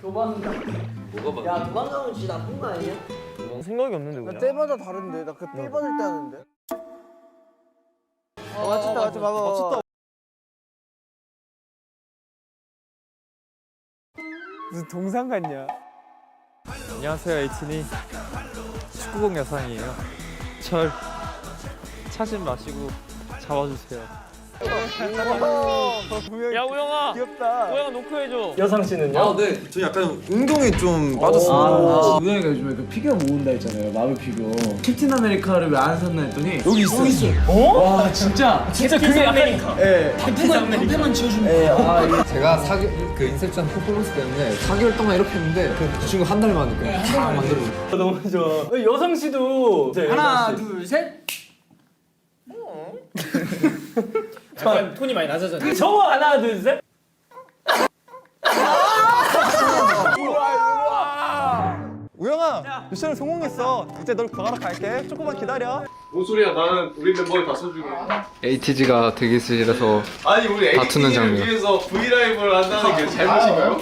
도망가. 뭐가 야 도망가면 진짜 나쁜 거 아니야? 생각이 없는데 나 그냥. 때마다 다른데. 나그삘 받을 때 하는데. 어 맞췄다 맞췄다. 봐봐 맞췄다. 무슨 동상 같냐? 안녕하세요 에이틴이 축구공 여상이에요. 절 찾지 마시고 잡아주세요. 야 우영아, 귀엽다 우영아 노크해줘. 여상 씨는요? 아, 네. 저 약간 운동에 좀 빠졌습니다. 아, 우영이가 요즘에 그 피규어 모은다 했잖아요. 마블 피규어. 캡틴 아메리카를 왜 안 샀나 했더니 여기 있어. 여기 있어. 와 진짜. 진짜 그게 아메리카. 예. 팬만 지어주면 예. 아 이게 제가 사기 그 인셉션 퍼포먼스 때문에 4개월 동안 이렇게 했는데 그 친구 한 달 만에 그냥 다 만들어줬어요. 너무 좋아. 여상 씨도 하나, 둘, 셋. 약간 톤이 많이 낮아졌네. 저거 하나, 둘, 셋. 우영아 미션을 성공했어 이제 널 구하러 갈게 조금만 기다려 뭔 소리야 나는 우리 멤버를 다 써주고 ATG가 대기실에서 아니 우리 다투는 AT를 장면. 위해서 브이라이브를 한다는 게 잘못인가요?